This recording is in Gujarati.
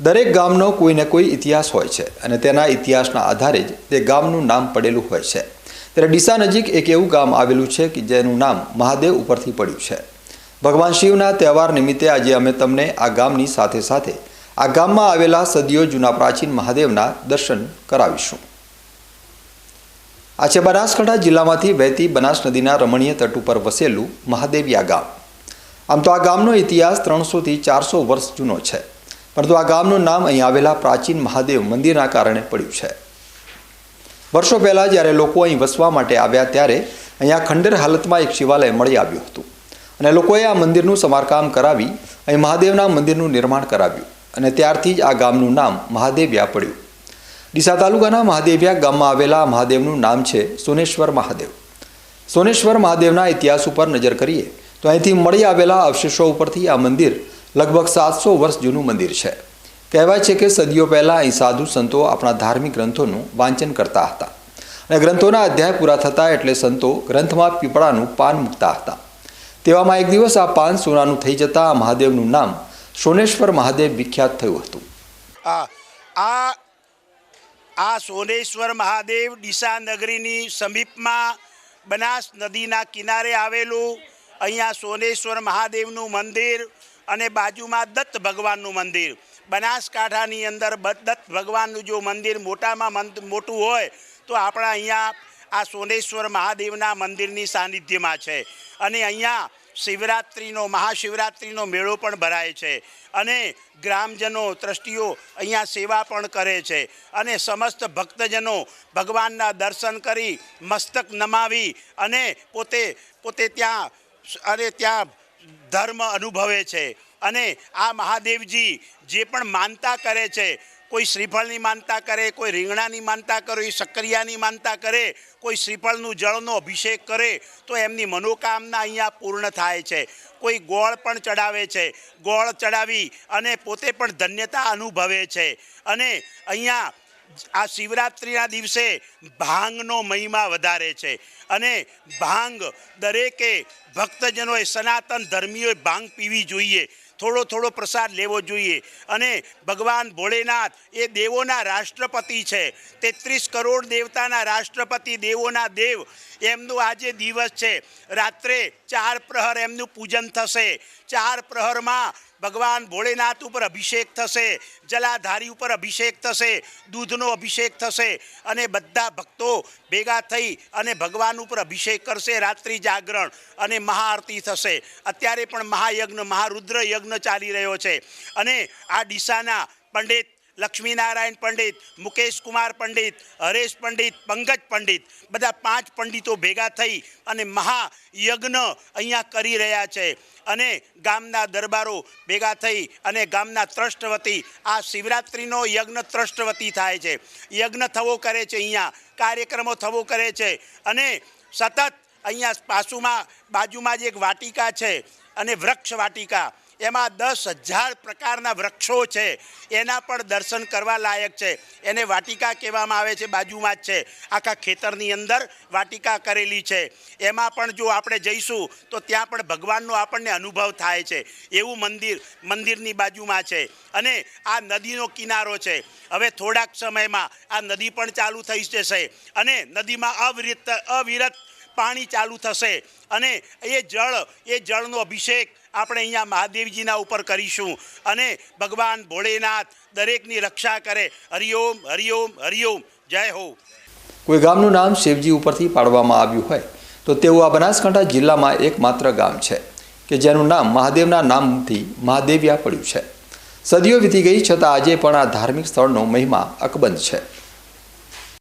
દરેક ગામનો કોઈને કોઈ ઇતિહાસ હોય છે અને તેના ઇતિહાસના આધારે જ તે ગામનું નામ પડેલું હોય છે. ત્યારે ડીસા નજીક એક એવું ગામ આવેલું છે કે જેનું નામ મહાદેવ ઉપરથી પડ્યું છે. ભગવાન શિવના તહેવાર નિમિત્તે આજે અમે તમને આ ગામની સાથે સાથે આ ગામમાં આવેલા સદીઓ જૂના પ્રાચીન મહાદેવના દર્શન કરાવીશું. આ છે બનાસકાંઠા જિલ્લામાંથી વહેતી બનાસ નદીના રમણીય તટ ઉપર વસેલું મહાદેવિયા ગામ. આમ તો આ ગામનો ઇતિહાસ ત્રણસોથી ચારસો વર્ષ જૂનો છે. પરંતુ આ ગામનું નામ અહીં આવેલા પ્રાચીન મહાદેવ મંદિરના કારણે પડ્યું છે. વર્ષો પહેલાં જ્યારે લોકો અહીં વસવા માટે આવ્યા ત્યારે અહીંયા ખંડેર હાલતમાં એક શિવાલય મળી આવ્યું હતું. અને લોકોએ આ મંદિરનું સમારકામ કરાવી અહીં મહાદેવના મંદિરનું નિર્માણ કરાવ્યું. અને ત્યારથી જ આ ગામનું નામ મહાદેવ્યા પડ્યું. ડીસા તાલુકાના મહાદેવ્યા ગામમાં આવેલા મહાદેવનું નામ છે સોનેશ્વર મહાદેવ. સોનેશ્વર મહાદેવના ઇતિહાસ ઉપર નજર કરીએ તો અહીંથી મળી આવેલા અવશેષો ઉપરથી આ મંદિર લગભગ સાતસો વર્ષ જૂનું મંદિર છે. કહેવાય છે કે સદીઓ પહેલાં અહીં સાધુ સંતો આપણા ધાર્મિક ગ્રંથોનું વાંચન કરતા હતા. અને ગ્રંથોના અધ્યાય પૂરા થતા એટલે સંતો ગ્રંથમાં પીપળાનું પાન મૂકતા હતા. તેવામાં એક દિવસ આ પાન સોનાનું થઈ જતા આ મહાદેવનું નામ સોનેશ્વર મહાદેવ વિખ્યાત થયું હતું. આ આ સોનેશ્વર મહાદેવ ડીસા નગરીની સમીપમાં બનાસ નદીના કિનારે આવેલું અહીંયા સોનેશ્વર મહાદેવનું મંદિર અને બાજુમાં દત્ત ભગવાનનું મંદિર. બનાસકાંઠાની અંદર દત્ત ભગવાનનું જો મંદિર મોટામાં મોટું હોય, તો આપણા અહીંયા આ સોનેશ્વર મહાદેવના મંદિરની સાનિધ્યમાં છે. અને અહીંયા શિવરાત્રિનો, મહાશિવરાત્રિનો મેળો પણ ભરાય છે. અને ગ્રામજનો, ટ્રસ્ટીઓ અહીંયા સેવા પણ કરે છે. અને સમસ્ત ભક્તજનો ભગવાનના દર્શન કરી મસ્તક નમાવી અને પોતે પોતે ત્યાં અને ત્યાં ધર્મ અનુભવે છે. અને આ મહાદેવજી જે પણ માનતા કરે છે, કોઈ શ્રીફળની માનતા કરે, કોઈ રીંગણાની માનતા કરે, કોઈ સક્રિયાની માનતા કરે, કોઈ શ્રીફળનું જળનો અભિષેક કરે, તો એમની મનોકામના અહીંયા પૂર્ણ થાય છે. કોઈ ગોળ પણ ચડાવે છે. ગોળ ચડાવી અને પોતે પણ ધન્યતા અનુભવે છે. અને અહીંયા આ શિવરાત્રિના દિવસે ભાંગનો મહિમા વધારે છે. અને ભાંગ દરેકે ભક્તજનોએ, સનાતન ધર્મીઓએ ભાંગ પીવી જોઈએ. થોડો થોડો પ્રસાદ લેવો જોઈએ. અને ભગવાન ભોળેનાથ એ દેવોના રાષ્ટ્રપતિ છે. તેત્રીસ કરોડ દેવતાના રાષ્ટ્રપતિ દેવોના દેવ. એમનું આજે દિવસ છે. રાત્રે ચાર પ્રહર એમનું પૂજન થશે. ચાર પ્રહરમાં ભગવાન ભોળેનાથ ઉપર અભિષેક થશે, જલાધારી ઉપર અભિષેક થશે, દૂધનો અભિષેક થશે અને બધા ભક્તો ભેગા થઈ અને ભગવાન ઉપર અભિષેક કરશે રાત્રિ જાગરણ અને મહાઆરતી થશે. અત્યારે પણ મહાયજ્ઞ મહારુદ્ર યજ્ઞ ચાલી રહ્યો છે અને આ ડીસાના પંડિત લક્ષ્મીનારાયણ પંડિત, મુકેશ કુમાર પંડિત, હરેશ પંડિત, પંકજ પંડિત, બધા પાંચ પંડિતો ભેગા થઈ અને મહાયજ્ઞ અહીંયા કરી રહ્યા છે. અને ગામના દરબારો ભેગા થઈ અને ગામના ત્રષ્ટવતી, આ શિવરાત્રિનો યજ્ઞ ત્રષ્ટવતી થાય છે. યજ્ઞ થવો કરે છે અહીંયા, કાર્યક્રમો થવો કરે છે. અને સતત અહીંયા પાસુમાં, બાજુમાં જ એક વાટિકા છે અને વૃક્ષ વાટિકા. એમાં દસ હજાર પ્રકારના વૃક્ષો છે. એના પણ દર્શન કરવા લાયક છે. એને વાટિકા કહેવામાં આવે છે, બાજુમાં જ છે. આખા ખેતરની અંદર વાટિકા કરેલી છે. એમાં પણ જો આપણે જઈશું, તો ત્યાં પણ ભગવાનનો આપણને અનુભવ થાય છે. એવું મંદિર, મંદિરની બાજુમાં છે. અને આ નદીનો કિનારો છે. હવે થોડાક સમયમાં આ નદી પણ ચાલુ થઈ જશે. અને નદીમાં અવિરત અવિરત પાણી ચાલુ થશે. અને એ જળ, એ જળનો અભિષેક આપણે અહીંયા મહાદેવજીના ઉપર કરીશું. અને ભગવાન ભોળેનાથ દરેકની રક્ષા કરે. હરિઓમ હરિઓમ હરિઓમ. જય હો. કોઈ ગામનું નામ શિવજી ઉપરથી પાડવામાં આવ્યું હોય, તો તેવું આ બનાસકાંઠા જિલ્લામાં એકમાત્ર ગામ છે, કે જેનું નામ મહાદેવના નામથી મહાદેવ્યા પડ્યું છે. સદીઓ વીતી ગઈ, છતાં આજે પણ આ ધાર્મિક સ્થળનો મહિમા અકબંધ છે.